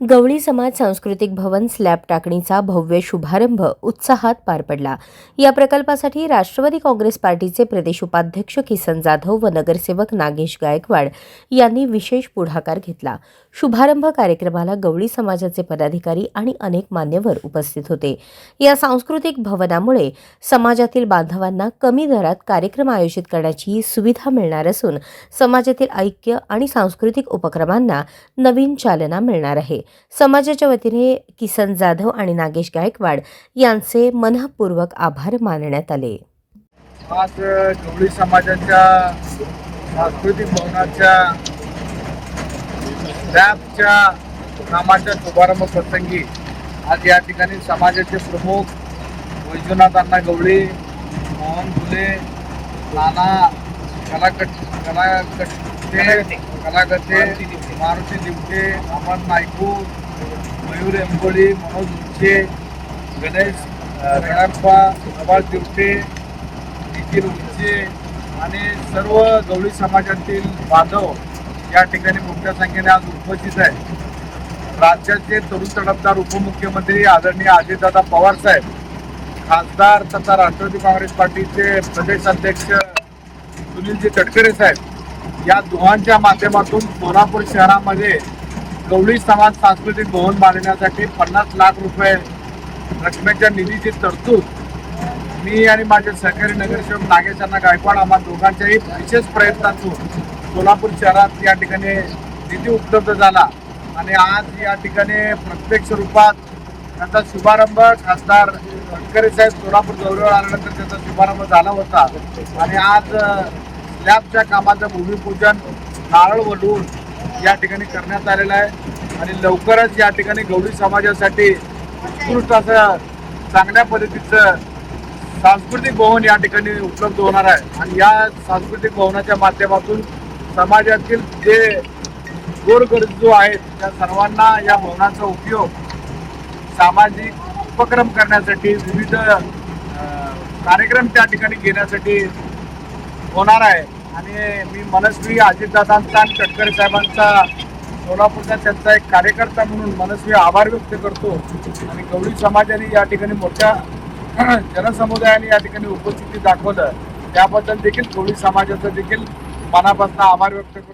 गवळी समाज सांस्कृतिक भवन स्लॅब टाकणीचा भव्य शुभारंभ उत्साहात पार पडला. या प्रकल्पासाठी राष्ट्रवादी काँग्रेस पार्टीचे प्रदेश उपाध्यक्ष किसन जाधव व नगरसेवक नागेश गायकवाड यांनी विशेष पुढाकार घेतला. शुभारंभ कार्यक्रमाला गवळी समाजाचे पदाधिकारी आणि अनेक मान्यवर उपस्थित होते. या सांस्कृतिक भवनामुळे समाजातील बांधवांना कमी दरात कार्यक्रम आयोजित करण्याची सुविधा मिळणार असून समाजातील ऐक्य आणि सांस्कृतिक उपक्रमांना नवीन चालना मिळणार आहे. समाजाच्या वतीने किसन जाधव आणि नागेश गायकवाड यांचे मनपूर्वक आभार मानण्यात आले. आज गवळी समाजाच्या सांस्कृतिक भवनाच्या लॅबच्या कामाच्या शुभारंभ प्रसंगी आज या ठिकाणी समाजाचे प्रमुख वैजनाथ अण्णा गवळी मोहन फुले नाना कलाकट कलाकट्टे कलाकटे मारुती दिवटे अमन नायकू मयूर एंबोळी मनोज उच्चे गणेश रणाप्पा प्रभास दिवटे निखिल उच्चे आणि सर्व गवळी समाजातील बांधव या ठिकाणी मोठ्या संख्येने आज उपस्थित आहे राज्याचे तरुण तडफदार उपमुख्यमंत्री आदरणीय अजितदादा पवार साहेब खासदार तथा राष्ट्रवादी काँग्रेस पार्टीचे प्रदेश अध्यक्ष सुनीलजी तटकरे साहेब या दोघांच्या माध्यमातून सोलापूर शहरामध्ये गवळी समाज सांस्कृतिक भवन बांधण्यासाठी पन्नास लाख रुपये रकमेच्या निधीची तरतूद मी आणि माझे सहकारी नगरसेवक नागेशांना गायकवाड आम्हा दोघांच्याही विशेष प्रयत्नातून सोलापूर शहरात या ठिकाणी निधी उपलब्ध झाला. आणि आज या ठिकाणी प्रत्यक्ष रूपात त्याचा शुभारंभ खासदार गडकरी साहेब सोलापूर दौऱ्यावर आल्यानंतर त्याचा शुभारंभ झाला होता. आणि आज लॅबच्या कामाचं भूमिपूजन नारळ वडून या ठिकाणी करण्यात आलेलं आहे. आणि लवकरच या ठिकाणी गवळी समाजासाठी उत्कृष्ट असं चांगल्या पद्धतीचं सांस्कृतिक भवन या ठिकाणी उपलब्ध होणार आहे. आणि या सांस्कृतिक भवनाच्या माध्यमातून समाजातील जे गोरगरजू आहेत त्या सर्वांना या भवनाचा उपयोग सामाजिक उपक्रम करण्यासाठी विविध कार्यक्रम त्या ठिकाणी घेण्यासाठी होणार आहे. आणि मी मनस्वी अजितदादांचा आणि तटकरे साहेबांचा सोलापूरचा त्यांचा एक कार्यकर्ता म्हणून मनस्वी आभार व्यक्त करतो. आणि गवळी समाजाने या ठिकाणी मोठ्या जनसमुदायाने या ठिकाणी उपस्थिती दाखवलं. त्याबद्दल देखील गवळी समाजाचा देखील मनापासून आभार व्यक्त करतो.